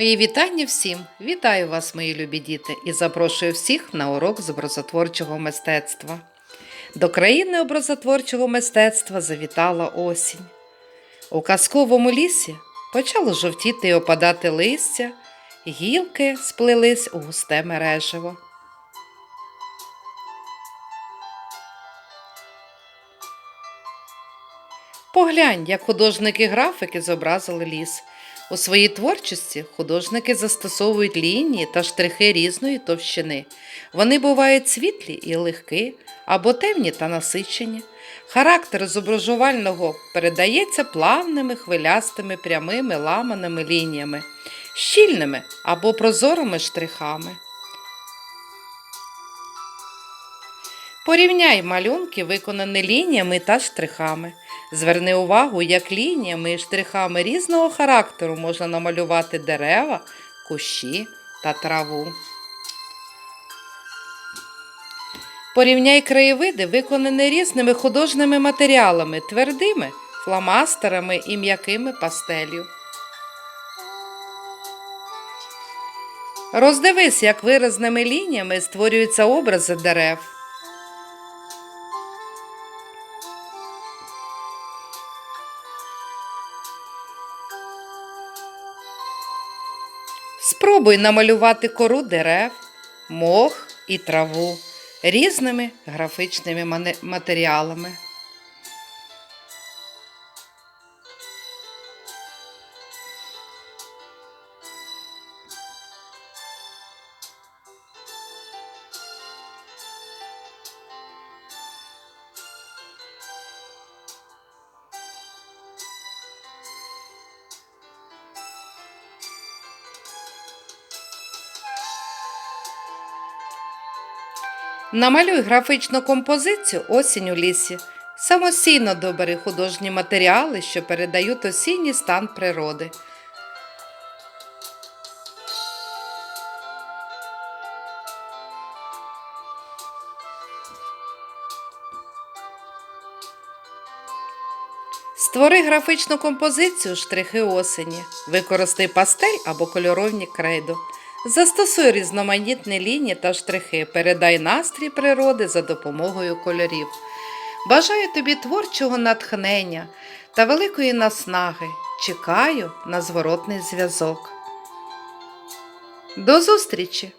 Мої вітання всім! Вітаю вас, мої любі діти, і запрошую всіх на урок з образотворчого мистецтва. До країни образотворчого мистецтва завітала осінь. У казковому лісі почало жовтіти і опадати листя, гілки сплелись у густе мережево. Поглянь, як художники-графіки зобразили ліс. У своїй творчості художники застосовують лінії та штрихи різної товщини. Вони бувають світлі і легкі, або темні та насичені. Характер зображувального передається плавними, хвилястими, прямими, ламаними лініями, щільними або прозорими штрихами. Порівняй малюнки, виконані лініями та штрихами. Зверни увагу, як лініями і штрихами різного характеру можна намалювати дерева, кущі та траву. Порівняй краєвиди, виконані різними художніми матеріалами, твердими, фломастерами і м'якими пастелью. Роздивись, як виразними лініями створюються образи дерев. Спробуй намалювати кору дерев, мох і траву різними графічними матеріалами. Намалюй графічну композицію Осінь у лісі. Самостійно добери художні матеріали, що передають осінній стан природи. Створи графічну композицію штрихи осені. Використай пастель або кольоровні крейду. Застосуй різноманітні лінії та штрихи. Передай настрій природи за допомогою кольорів. Бажаю тобі творчого натхнення та великої наснаги. Чекаю на зворотний зв'язок. До зустрічі!